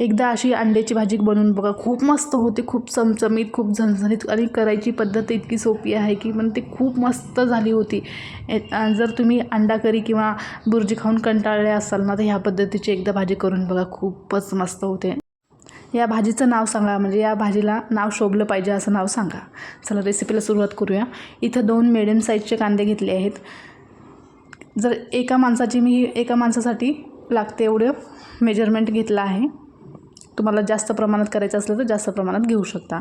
एकदा अशी अंड्याची भाजी बनवून बघा. खूप मस्त होते खूप चमचमीत खूप झणझणीत आणि करायची पद्धत इतकी सोपी आहे की पण ते खूप मस्त झाली होती. ए- जर तुम्ही अंडा करी किंवा बुर्जी खाऊन कंटाळले असाल ना तर ह्या पद्धतीची एकदा भाजी करून बघा. खूपच मस्त होते. या भाजीचं नाव सांगा म्हणजे या भाजीला नाव शोभलं पाहिजे असं नाव सांगा. चला रेसिपीला सुरुवात करूया. इथं दोन मिडियम साईजचे कांदे घेतले आहेत. जर एका माणसाची मी एका माणसासाठी लागते एवढं मेजरमेंट घेतलं आहे. तुम्हाला जास्त प्रमाणात करायचं असलं तर जास्त प्रमाणात घेऊ शकता.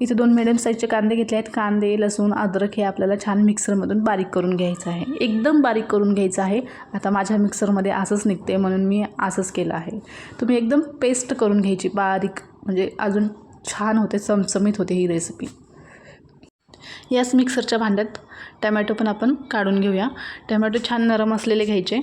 इथे दोन मिडियम साईजचे कांदे घेतले आहेत. कांदे लसूण अद्रक हे आपल्याला छान मिक्सरमधून बारीक करून घ्यायचं आहे. एकदम बारीक करून घ्यायचं आहे. आता माझ्या मिक्सरमध्ये असंच निघते म्हणून मी असंच केलं आहे. तुम्ही एकदम पेस्ट करून घ्यायची. बारीक म्हणजे अजून छान होते चमचमीत होते ही रेसिपी याच मिक्सरच्या भांड्यात टमॅटो पण आपण काढून घेऊया. टमॅटो छान नरम असलेले घ्यायचे.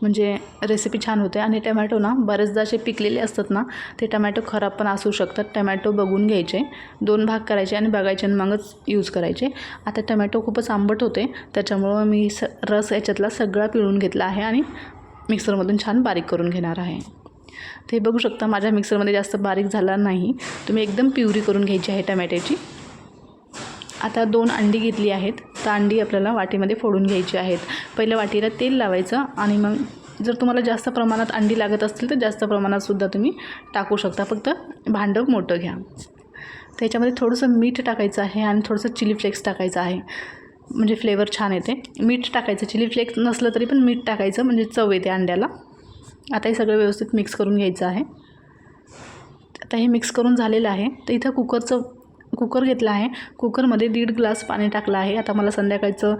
म्हणजे रेसिपी छान होते. आणि टमॅटो ना बरेचदा असे पिकलेले असतात ना ते टमॅटो खराब पण असू शकतात. टमॅटो बघून घ्यायचे. दोन भाग करायचे आणि बघायचे आणि मगच यूज करायचे. आता टमॅटो खूपच आंबट होते. त्याच्यामुळं मी स रस याच्यातला सगळा पिळून घेतला आहे आणि मिक्सरमधून छान बारीक करून घेणार आहे. ते बघू शकता माझ्या मिक्सरमध्ये जास्त बारीक झाला नाही. तुम्ही एकदम प्युरी करून घ्यायची आहे टमॅट्याची आता दोन अंडी घेतली आहेत. तर अंडी आपल्याला वाटीमध्ये फोडून घ्यायची आहेत. पहिल्या वाटीला तेल लावायचं आणि मग जर तुम्हाला जास्त प्रमाणात अंडी लागत असतील तर जास्त प्रमाणातसुद्धा तुम्ही टाकू शकता. फक्त भांडं मोठं घ्या. त्याच्यामध्ये थोडंसं मीठ टाकायचं आहे आणि थोडंसं चिली फ्लेक्स टाकायचं आहे. म्हणजे फ्लेवर छान येते. मीठ टाकायचं. चिली फ्लेक्स नसलं तरी पण मीठ टाकायचं. म्हणजे चव येते अंड्याला. आता हे सगळं व्यवस्थित मिक्स करून घ्यायचं आहे. आता हे मिक्स करून झालेलं आहे. तर इथं कुकरचं कुकर घेतला आहे. कुकरमध्ये दीड ग्लास पाणी टाकलं आहे. आता मला संध्याकाळचं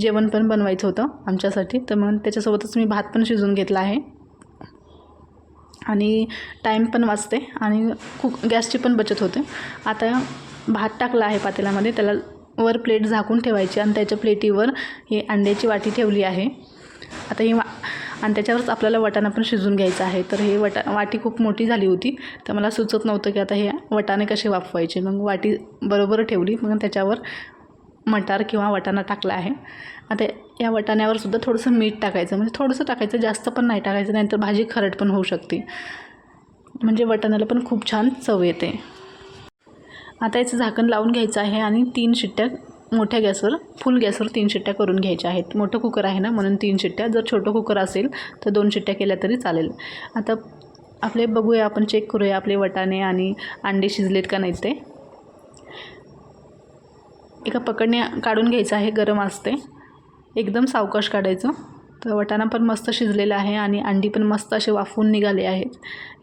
जेवण पण बनवायचं होतं आमच्यासाठी. तर मग त्याच्यासोबतच मी भात पण शिजवून घेतला आहे. आणि टाईम पण वाचते आणि कुक गॅसची पण बचत होते. आता भात टाकला आहे पातेल्यामध्ये. त्याला वर प्लेट झाकून ठेवायची आणि त्याच्या प्लेटीवर ही अंड्याची वाटी ठेवली आहे. आता ही वा आणि त्याच्यावरच आपल्याला वाटाणा पण शिजून घ्यायचा आहे. तर हे वटा वाटी खूप मोठी झाली होती. तर मला सुचत नव्हतं की आता हे वटाणे कसे वाफवायचे. मग वाटी बरोबर ठेवली. मग त्याच्यावर मटार किंवा वाटाणा टाकला आहे. आता या वाटाण्यावर सुद्धा थोडंसं मीठ टाकायचं. म्हणजे थोडंसं टाकायचं जास्त पण नाही टाकायचं. नाहीतर भाजी खरट पण होऊ शकते. म्हणजे वाटाण्याला पण खूप छान चव येते. आता याचं झाकण लावून घ्यायचं आहे आणि तीन शिट्ट्या मोठ्या गॅसवर फुल गॅसवर तीन शिट्ट्या करून घ्यायच्या आहेत. मोठं कुकर आहे ना म्हणून तीन शिट्ट्या. जर छोटं कुकर असेल तर दोन शिट्ट्या केल्या तरी चालेल. आता आपले बघूया आपण चेक करूया आपले वटाणे आणि अंडे शिजलेत का नाहीत ते. एका पकडणे काढून घ्यायचं आहे गरम असते. एकदम सावकाश काढायचं. तर वटाणा पण मस्त शिजलेला आहे आणि अंडी पण मस्त असे वाफवून निघाले आहेत.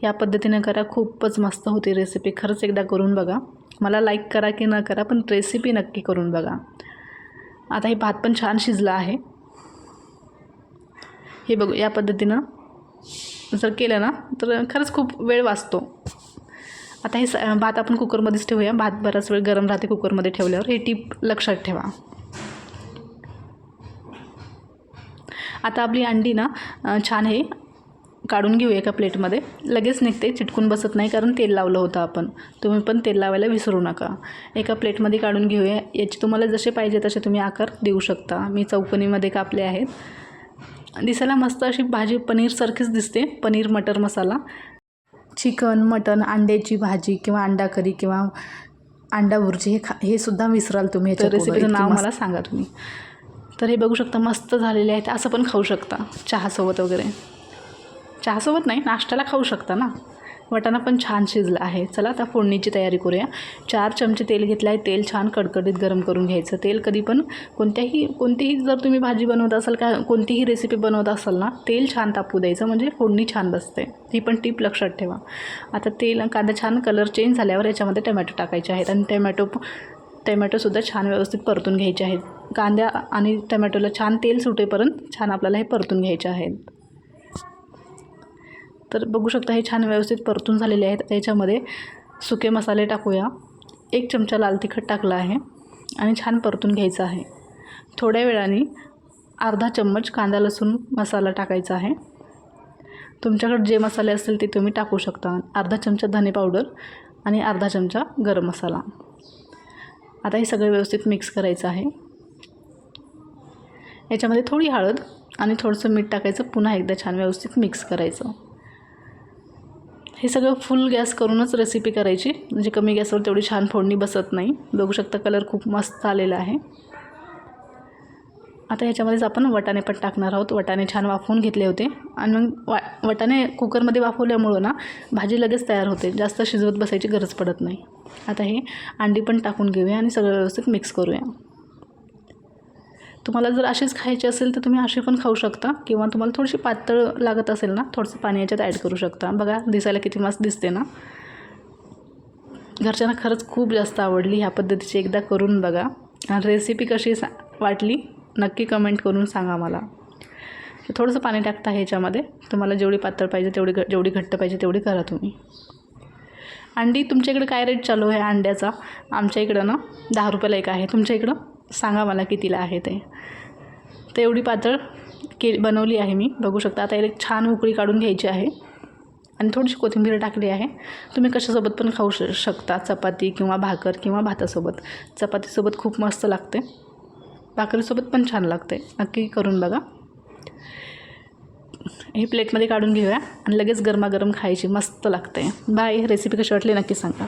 या पद्धतीनं करा खूपच मस्त होती रेसिपी खरंच एकदा करून बघा. मला लाईक करा की न करा पण रेसिपी नक्की करून बघा. आता हे भात पण छान शिजला आहे. हे बघू या पद्धतीनं. जर केलं ना तर खरंच खूप वेळ वाचतो. आता हे स भात आपण कुकरमध्येच ठेवूया. भात बराच वेळ गरम राहते कुकरमध्ये ठेवल्यावर. हे टीप लक्षात ठेवा. आता आपली अंडी ना छान हे काढून घेऊ एका प्लेटमध्ये. लगेच निघते चिटकून बसत नाही कारण तेल लावलं होतं आपण. तुम्ही पण तेल लावायला विसरू नका. एका प्लेटमध्ये काढून घेऊया. याची तुम्हाला जसे पाहिजे तसे तुम्ही आकार देऊ शकता. मी चौकनीमध्ये कापले आहेत. दिसायला मस्त अशी भाजी पनीरसारखीच दिसते. पनीर मटर मसाला. चिकन मटन अंड्याची भाजी किंवा अंडा करी किंवा अंडा भुर्जी हे खा हे सुद्धा विसराल तुम्ही याच्या रेसिपीचं नाव मला सांगा तुम्ही. तर हे बघू शकता मस्त झालेले आहेत. असं पण खाऊ शकता. चहासोबत वगैरे. चहासोबत नाही नाश्त्याला खाऊ शकता ना. वटाणा पण छान शिजला आहे. चला आता फोडणीची तयारी करूया. चार चमचे तेल घेतलं आहे. तेल छान कडकडीत गरम करून घ्यायचं. तेल कधी पण कोणत्याही कोणतीही जर तुम्ही भाजी बनवत असाल का कोणतीही रेसिपी बनवत असाल ना तेल छान तापू द्यायचं. म्हणजे फोडणी छान बसते. ही पण टीप लक्षात ठेवा. आता तेल कांदा छान कलर चेंज झाल्यावर याच्यामध्ये टमॅटो टाकायचे आहेत. आणि टमॅटो टमॅटोसुद्धा छान व्यवस्थित परतून घ्यायचे आहेत. कांद्या आणि टमॅटोला छान तेल सुटेपर्यंत छान आपल्याला हे परतून घ्यायचे आहेत. तर बघू शकता हे छान व्यवस्थित परतून झालेले आहेत. त्याच्यामध्ये सुके मसाले टाकूया. एक चमचा लाल तिखट टाकला आहे आणि छान परतून घ्यायचं आहे. थोड्या वेळाने अर्धा चम्मच कांदा लसूण मसाला टाकायचा आहे. तुमच्याकडे जे मसाले असतील ते तुम्ही टाकू शकता. अर्धा चमचा धने पावडर आणि अर्धा चमचा गरम मसाला. आता हे सगळं व्यवस्थित मिक्स करायचं आहे. याच्यामध्ये थोडी हळद आणि थोडंसं मीठ टाकायचं. पुन्हा एकदा छान व्यवस्थित मिक्स करायचं. हे सगळं फुल गॅस करूनच रेसिपी करायची. म्हणजे कमी गॅसवर तेवढी छान फोडणी बसत नाही. बघू शकता कलर खूप मस्त आलेला आहे. आता ह्याच्यामध्येच आपण वटाणे पण टाकणार आहोत. वटाणे छान वाफवून घेतले होते. आणि मग वा वटाणे कुकरमध्ये वाफवल्यामुळं ना भाजी लगेच तयार होते. जास्त शिजवत बसायची गरज पडत नाही. आता हे अंडी पण टाकून घेऊया आणि सगळं व्यवस्थित मिक्स करूया. तुम्हाला जर अशीच खायची असेल तर तुम्ही अशी पण खाऊ शकता. किंवा तुम्हाला थोडीशी पातळ लागत असेल ना थोडंसं पाणी याच्यात ॲड करू शकता. बघा दिसायला किती मस्त दिसते ना? घरच्यांना खरंच खूप जास्त आवडली ह्या पद्धतीची एकदा करून बघा. आणि रेसिपी कशी सा वाटली नक्की कमेंट करून सांगा मला. थोडंसं पाणी टाकता ह्याच्यामध्ये तुम्हाला जेवढी पातळ पाहिजे तेवढी घ जेवढी घट्ट पाहिजे तेवढी करा तुम्ही. अंडी तुमच्या इकडे काय रेट चालू आहे अंड्याचा? आमच्या इकडं ना दहा रुपयाला एक आहे. तुमच्या इकडं? सांगा मला कितीला आहे ते. तर एवढी पातळ के बनवली आहे मी. बघू शकता आता एक छान उकळी काढून घ्यायची आहे. आणि थोडीशी कोथिंबीर टाकली आहे. तुम्ही कशासोबत पण खाऊ श शकता चपाती किंवा भाकर किंवा भातासोबत. चपातीसोबत खूप मस्त लागते. भाकरीसोबत पण छान लागते. नक्की करून बघा. हे प्लेटमध्ये काढून घेऊया आणि लगेच गरमागरम खायची मस्त लागते. बाय. रेसिपी कशी वाटली नक्की सांगा.